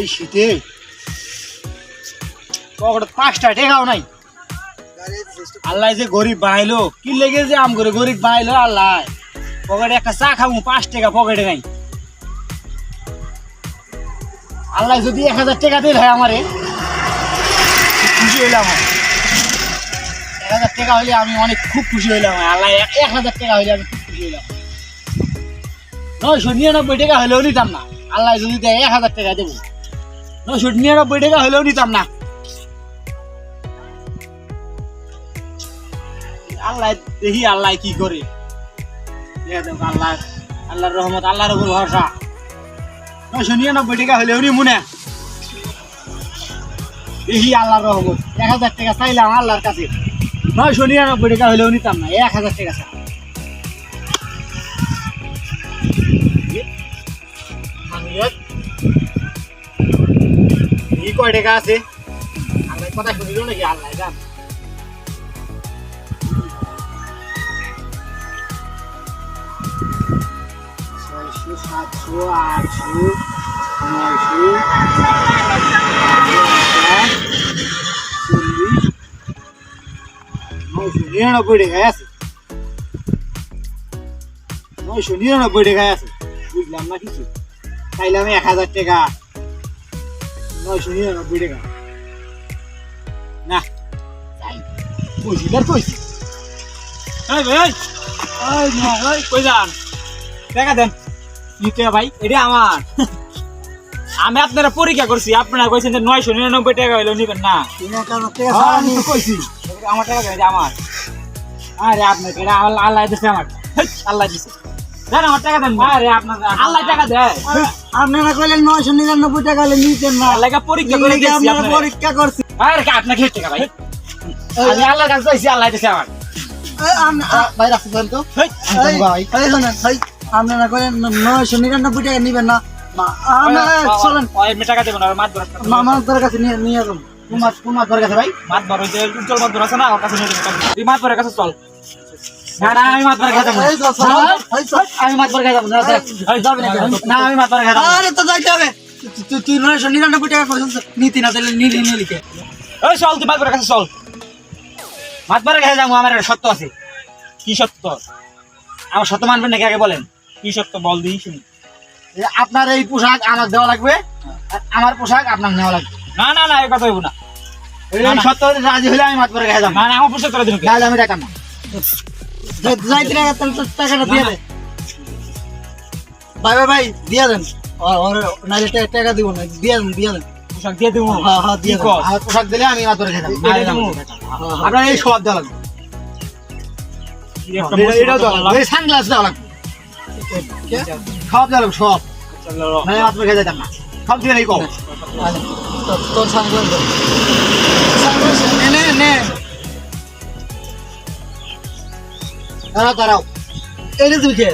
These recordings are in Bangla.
এই শীতে পকেটে পাঁচটা টেকাও নাই। আল্লাহ যে গরিব বানাইলো, কি লেগে যে আম করে গরিব বানাইলো, আল্লাহ। পকেটে একটা চা খাব, পাঁচ টাকা পকেটে নাই। আল্লাহ যদি এক হাজার টাকা দিল হয় আমারে খুশি হইলাম এক হাজার টাকা হইলে আমি অনেক খুব খুশি হইলাম। আল্লাহ এক হাজার টাকা হইলে আমি খুব খুশি হইলাম। নয়শো নিরানব্বই টাকা হলেও নিতাম না। আল্লাহ যদি দেয় এক হাজার টাকা দেবো। নয়শো নিরানব্বই টাকা হলেও নিতাম না। আল্লাহ দেখি আল্লাহ কি করে। আল্লাহ, আল্লাহর রহমত, আল্লাহর উপর ভরসা। নয়শো নিরানব্বই টাকা হলেও নি। মনে দেখি আল্লাহর রহমত, এক হাজার টাকা চাইলাম আল্লাহর কাছে। নয়শো নিরানব্বই টাকা হলেও নিতাম না, এক হাজার টাকা চাই এই কয় টাকা আছে? আল্লাহ কথা শুনিল নাকি? আল্লাহ জান। ছয়শো, সাতশো, আটশো, নয়শো চল্লিশ নয়শো, নিরানব্বই টাকায় আছে। নয়শো নিরানব্বই টাকায় আছে। বুঝলাম না কিছু। চাইলাম এক হাজার টাকা। নয়শো নিরানব্বই টাকা। না কইছি? তার কইছি কই যান? টাকা দেন। নিতে ভাই এটা আমার। আমি আপনারা পরীক্ষা করছি আপনারা কইছেন যে নয়শো নিরানব্বই টাকা হইল নিবেন না। হ্যাঁ, কইছি। আমার টাকা আমার। আরে আপনার আল্লাহ আল্লাহ দিছে আমার। আল্লাহ দিছে। দেন আমার টাকা দেন আরে আপনার আল্লাহ টাকা দেয়। আপনারা কইলেন নয়শো নিরানব্বই টাকা হলে নিতেন না। আল্লাহ পরীক্ষা করে দিয়েছি আপনারা পরীক্ষা করছি। আরে আপনাকে টাকা ভাই? আমি আল্লাহর কাছে চাইছি আল্লাহ দিছে আমার। ভাই রাখছেন তো? এই, এই শোনেন, এই, আপনারা কইলেন নয়শো নিরানব্বই টাকা নিবেন না। আপনারা চলেন। টাকা দেবেন আর মাত বড় মামার কাছে নিয়ে নিয়ে যাবেন। কুমার কুমার কাছে ভাই। মাত বড় যে উজ্জ্বল মাত বড় আছে না ওর কাছে মাত কাছে চল। না না আমি মাত বড় কাছে যাব না। এই তো, চল, এই চল। আমি মাত বড় যাব না এই যাবি না না আমি মাত বড় যাব আরে তো যাইতে হবে। তুই- তুই- তুই নয়শো নিরানব্বই টাকা করছিস নিতি না তাহলে নিলি নিলিকে ওই চল তুই মাত কাছে চল। মাত বড় যাব আমার সত্য আছে। কি সত্য? আমার সত্য মানবেন নাকি আগে বলেন? কি সত্য? বল দিই শুনি। আপনার এই পোশাক আমার দেওয়া লাগবে। আমার পোশাক আপনার নেওয়া লাগবে। না না না এই কথা হইব না। সত্য হলে রাজি হলে আমি মাত করে খেয়ে যাব। না আমার পোশাক করে দিন আমি দেখাম না। যাইতে টাকা তাহলে তো টাকাটা দিয়ে দে। ভাই ভাই ভাই দিয়ে দেন। ও- ওর টাকা- দিব না দিয়ে দেন দিয়ে দেন। পোশাক দিয়ে দেবো। হ্যাঁ হ্যাঁ দিয়ে দেন। আমার পোশাক দিলে আমি খেয়ে যাব এটা দেবো। আপনার এই সব দেওয়া লাগবে। এটাও দেওয়া লাগবে। সানগ্লাস দেওয়া লাগবে। সব দেওয়া লাগবে সব। নাহলে মাত করে না। সব দিয়ে নেই কম তোর সানগ্লাস নে, নে। দাঁড়াও দাঁড়াও। এইটা তুই কে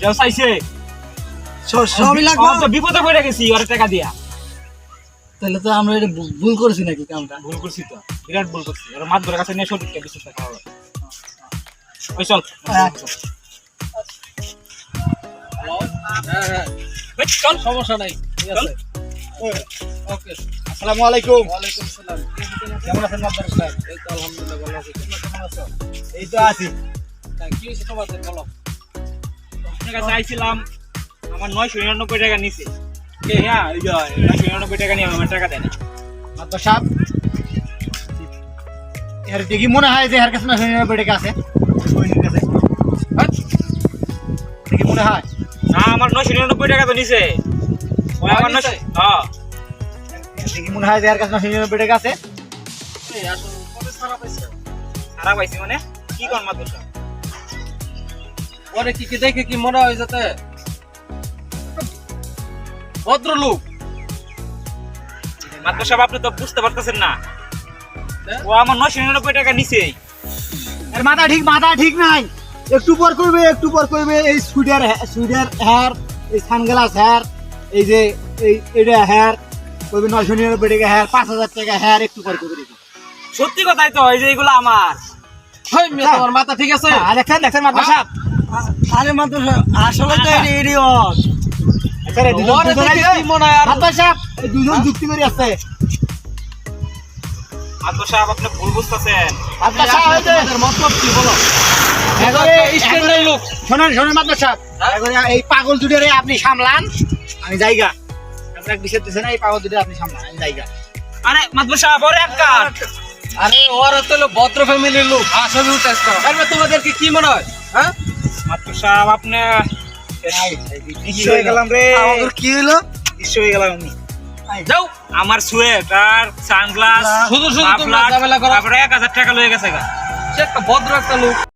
কেউ চাইছে। সবই লাগবে? তো বিপদে পড়ে গেছি ওর টাকা দিয়া। তাহলে তো আমরা এটা ভুল- করছি নাকি কামটা? ভুল করছি তো বিরাট ভুল করছি। ওর মাত ধরে কাছে নিয়ে সঠিক কিছু টাকা হবে ওই চল। আচ্ছা। চল। সমস্যা নাই ঠিক আছে। ওকে। আসসালামু আলাইকুম। ওয়ালাইকুম সালাম কেমন আছেন মাদ্দার সাহেব এই তো আলহামদুলিল্লাহ ভালো আছি। তোমরা কেমন আছো? এই তো আছি। কি হয়েছে তোমাদের বলো। আপনার কাছে আইছিলাম আমার নয়শো নিরানব্বই টাকা নিছে। হ্যাঁ ওই নয়শো নিরানব্বই টাকা নিয়ে আমার টাকা দেয় না। মাদ্দার সাহেব এর দেখি মনে হয় যে এর কাছে নয়শো নিরানব্বই টাকা আছে। হ্যাঁ? দেখি মনে হয়। না আমার নয়শো নিরানব্বই টাকা তো নিছে। ওই আমার নয়শো হ্যাঁ। দেখি মনে হয় যে এর কাছে নয়শো নিরানব্বই টাকা আছে। খারাপ পাইছি? মানে? কি কর মাদ্দার পরে কি কি দেখে কি মনে হয় যাতে? ভদ্রলোক। মাদ্দার সাহেব আপনি তো বুঝতে পারতেছেন না। হ্যাঁ? ও আমার নয়শো নিরানব্বই টাকা নিছে। এর মাথা ঠিক মাথা ঠিক নাই। একটু পর করবে একটু পর করবে এই সুইডার সুইডার হেয়ার এই সানগ্লাস হেয়ার এই যে এই এটা হেয়ার করবে নয়শো নিরানব্বই টাকা হেয়ার পাঁচ হাজার টাকা হেয়ার একটু পর করবে। সত্যি কথাই তো এই যে এগুলো আমার। তোমার মাথা ঠিক আছে? আর দেখেন দেখেন সাহেব। আরে মাত্র আসলে তো দুজন। কি মনে হয় যুক্তি করে আসছে। সাহেব আপনি ভুল বুঝতেছেন। মাতবার সাহেব এই যে- তোমাদের মতলব কি বলো? এবারে স্ট্যান্ডার্ড লোক। শোনেন শোনেন মাতবার সাহেব এই পাগল দুটোরে আপনি সামলান। আমি জায়গা। আপনার বিষয় দিচ্ছে না এই পাগল দুটো আপনি সামলান আমি জায়গা। আরে মাত্র সাহেব ওরে এক কাট আরে ওরা তো ভদ্র ফ্যামিলির লোক। আসলে তোমাদেরকে কি মনে হয় হ্যাঁ? সাহেব আপনি বিশ্ব হয়ে গেলাম রে। আমাদের কি হলো বিশ্ব হয়ে গেলাম আমি। যাও। আমার সোয়েটার সানগ্লাস শুধু শুধু তোমরা ঝামেলা করো। তারপরে এক হাজার টাকা লয়ে গেছে গা। সে একটা ভদ্র একটা লোক।